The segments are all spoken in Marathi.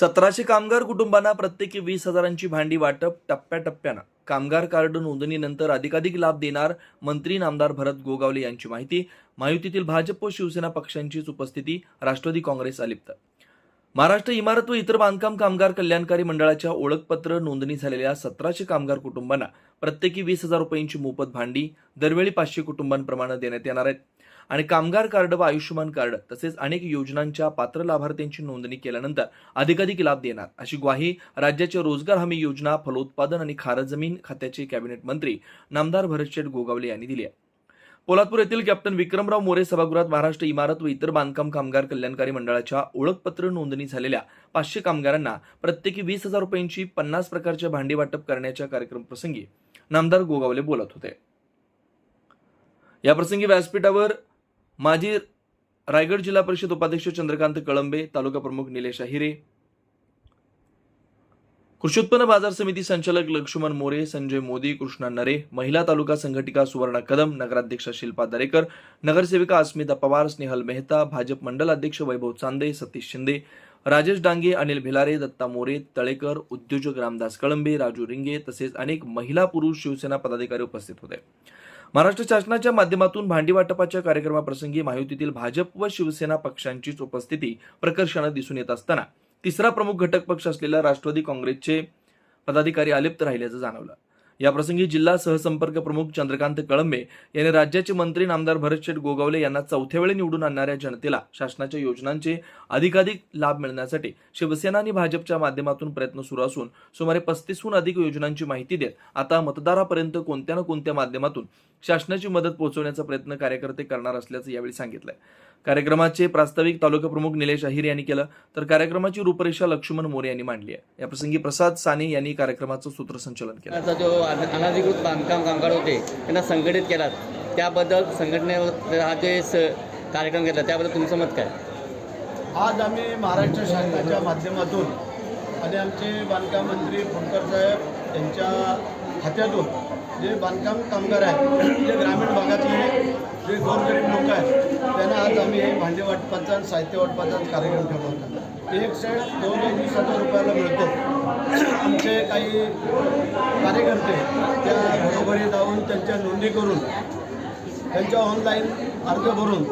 सतराशे कामगार कुटुंबांना प्रत्येकी वीस हजारांची भांडी वाटप टप्प्याटप्प्यानं. कामगार कार्ड नोंदणीनंतर अधिकाधिक लाभ देणार मंत्री नामदार भरत गोगावले यांची माहिती. महायुतीतील भाजप व शिवसेना पक्षांचीच उपस्थिती राष्ट्रवादी काँग्रेस अलिप्त महाराष्ट्र इमारत व इतर बांधकाम कामगार कल्याणकारी मंडळाच्या ओळखपत्र नोंदणी झालेल्या सतराशे कामगार कुटुंबांना प्रत्येकी वीस हजार रुपयांची मोफत भांडी दरवेळी पाचशे कुटुंबांप्रमाणे देण्यात येणार आहेत. आणि कामगार कार्ड व आयुष्यमान कार्ड तसेच अनेक योजनांच्या पात्र लाभार्थ्यांची नोंदणी केल्यानंतर अधिकाधिक लाभ देणार. अशी ग्वाही राज्याच्या रोजगार हमी योजना फलोत्पादन आणि खारजमीन खात्याचे कॅबिनेट मंत्री नामदार भरतशेठ गोगावले यांनी दिली आहे. पोलादपूर येथील कॅप्टन विक्रमराव मोरे सभागृहात महाराष्ट्र इमारत व इतर बांधकाम कामगार कल्याणकारी मंडळाच्या ओळखपत्र नोंदणी झालेल्या पाचशे कामगारांना प्रत्येकी वीस हजार रुपयांची पन्नास प्रकारच्या भांडी वाटप करण्याच्या कार्यक्रम प्रसंगी नामदार गोगावले बोलत होते. या प्रसंगी व्यासपीठावर माजी रायगड जिल्हा परिषद उपाध्यक्ष चंद्रकांत कळंबे तालुका प्रमुख निलेश अहिरे कृषी उत्पन्न बाजार समिती संचालक लक्ष्मण मोरे संजय मोदी कृष्णा नरे महिला तालुका संघटिका सुवर्णा कदम नगराध्यक्षा शिल्पा दरेकर नगरसेविका अस्मिता पवार स्नेहल मेहता भाजप मंडल अध्यक्ष वैभव चांदे सतीश शिंदे राजेश डांगे अनिल भिलारे दत्ता मोरे तळेकर उद्योजक रामदास कळंबे राजू रिंगे तसेच अनेक महिला पुरुष शिवसेना पदाधिकारी उपस्थित होते. महाराष्ट्र शासनाच्या माध्यमातून भांडी वाटपाच्या कार्यक्रमाप्रसंगी महायुतीतील भाजप व शिवसेना पक्षांचीच उपस्थिती प्रकर्षानं दिसून येत असताना तिसरा प्रमुख घटक पक्ष असलेल्या राष्ट्रवादी काँग्रेसचे पदाधिकारी अलिप्त राहिल्याचं जाणवलं. याप्रसंगी जिल्हा सहसंपर्क प्रमुख चंद्रकांत कळंबे यांनी राज्याचे मंत्री नामदार भरतशेठ गोगावले यांना चौथ्या वेळी निवडून आणणाऱ्या जनतेला शासनाच्या योजनांचे अधिकाधिक लाभ मिळण्यासाठी शिवसेना आणि भाजपच्या माध्यमातून प्रयत्न सुरू असून सुमारे पस्तीसहून अधिक योजनांची माहिती देत आता मतदारापर्यंत कोणत्या ना कोणत्या माध्यमातून शासनाची मदत पोहोचवण्याचा प्रयत्न कार्यकर्ते करणार असल्याचं यावेळी सांगितलंय. कार्यक्रमाचे प्रास्ताविक तालुका प्रमुख निलेश अहिर यांनी केलं तर कार्यक्रमाची रूपरेषा लक्ष्मण मोरे यांनी मांडली आहे. याप्रसंगी प्रसाद साने यांनी कार्यक्रमाचं सूत्रसंचालन केलं. आता जो अन- अनधिकृत बांधकाम कामगार होते त्यांना संघटित केलात. त्याबद्दल संघटने हा जे स कार्यक्रम घेतला त्याबद्दल तुमचं मत काय? आज आम्ही महाराष्ट्र शासनाच्या माध्यमातून आणि आमचे बांधकाम मंत्री फुंडकर साहेब यांच्या खात्यातून जे बांधकाम कामगार आहेत जे ग्रामीण भागातले जे गोरगरीब लोक आहेत त्यांना आज आम्ही हे भांडी वाटपाचा साहित्य वाटपाचा कार्यक्रम ठेवला होता. एक सेट दोन एक वीस हजार रुपयाला मिळतो. आमचे काही कार्यकर्ते त्या घरोघरी जाऊन त्यांच्या नोंदणी करून त्यांच्या ऑनलाईन अर्ज भरून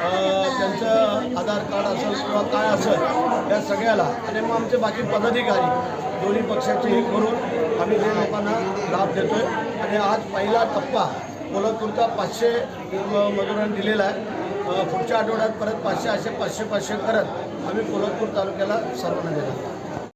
त्यांचं आधार कार्ड असेल किंवा काय असेल या सगळ्याला. आणि मग आमचे बाकी पदाधिकारी दोन्ही पक्षाचे करून आम्ही ते लोकांना लाभ देतो आहे आणि आज पहिला टप्पा कोल्हापूरचा पाचशे मजुरांनी दिलेला आहे. पुढच्या आठवड्यात परत पाचशे असे पाचशे पाचशे करत आम्ही कोल्हापूर तालुक्याला सर्वांना देणार